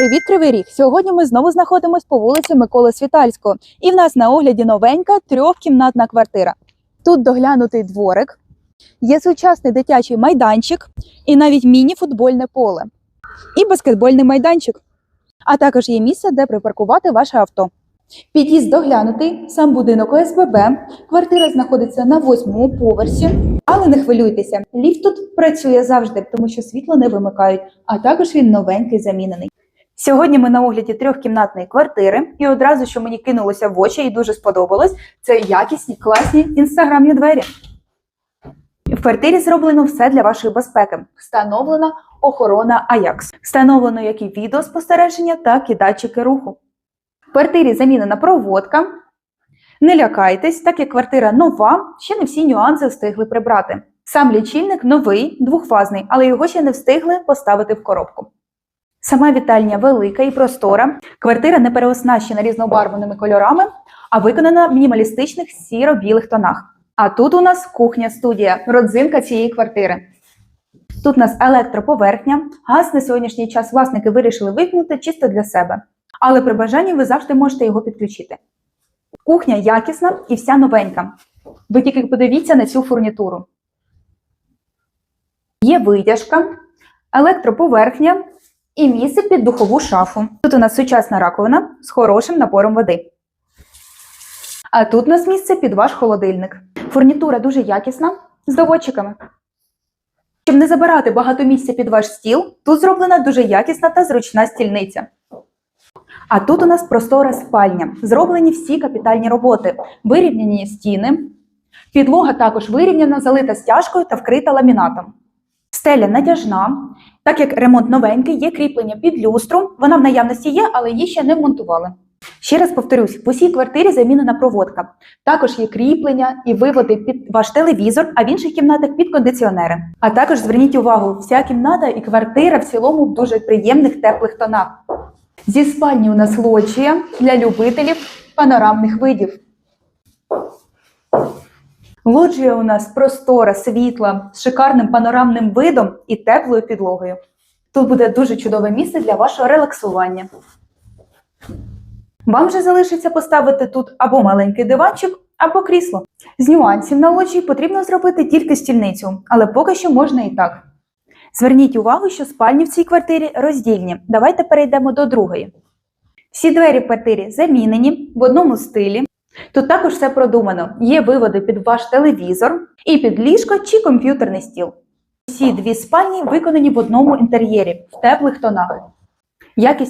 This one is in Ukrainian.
Привіт, Кривий Ріг! Сьогодні ми знову знаходимося по вулиці Миколи Світальського. І в нас на огляді новенька трьохкімнатна квартира. Тут доглянутий дворик, є сучасний дитячий майданчик і навіть міні-футбольне поле. І баскетбольний майданчик. А також є місце, де припаркувати ваше авто. Під'їзд доглянутий, сам будинок ОСББ. Квартира знаходиться на восьмому поверсі. Але не хвилюйтеся, ліфт тут працює завжди, тому що світло не вимикають, а також він новенький замінений. Сьогодні ми на огляді трьохкімнатної квартири, і одразу, що мені кинулося в очі і дуже сподобалось, це якісні, класні інстаграмні двері. В квартирі зроблено все для вашої безпеки. Встановлена охорона Ajax. Встановлено як і відеоспостереження, так і датчики руху. В квартирі замінена проводка. Не лякайтесь, так як квартира нова, ще не всі нюанси встигли прибрати. Сам лічильник новий, двохфазний, але його ще не встигли поставити в коробку. Сама вітальня велика і простора. Квартира не переоснащена різнобарвними кольорами, а виконана в мінімалістичних сіро-білих тонах. А тут у нас кухня-студія, родзинка цієї квартири. Тут у нас електроповерхня, газ на сьогоднішній час власники вирішили вимкнути чисто для себе. Але при бажанні ви завжди можете його підключити. Кухня якісна і вся новенька. Ви тільки подивіться на цю фурнітуру. Є витяжка, електроповерхня і місце під духову шафу. Тут у нас сучасна раковина з хорошим напором води. А тут у нас місце під ваш холодильник. Фурнітура дуже якісна з доводчиками. Щоб не забирати багато місця під ваш стіл, тут зроблена дуже якісна та зручна стільниця. А тут у нас простора спальня. Зроблені всі капітальні роботи, вирівняні стіни. Підлога також вирівняна, залита стяжкою та вкрита ламінатом. Стеля натяжна, так як ремонт новенький, є кріплення під люстру. Вона в наявності є, але її ще не вмонтували. Ще раз повторюсь, в усій квартирі замінена проводка. Також є кріплення і виводи під ваш телевізор, а в інших кімнатах під кондиціонери. А також зверніть увагу, вся кімната і квартира в цілому в дуже приємних теплих тонах. Зі спальні у нас лоджія для любителів панорамних видів. Лоджія у нас простора, світла, з шикарним панорамним видом і теплою підлогою. Тут буде дуже чудове місце для вашого релаксування. Вам же залишиться поставити тут або маленький диванчик, або крісло. З нюансів на лоджії потрібно зробити тільки стільницю, але поки що можна і так. Зверніть увагу, що спальні в цій квартирі роздільні. Давайте перейдемо до другої. Всі двері в квартирі замінені в одному стилі. Тут також все продумано. Є виводи під ваш телевізор і під ліжко чи комп'ютерний стіл. Всі дві спальні виконані в одному інтер'єрі в теплих тонах. Якість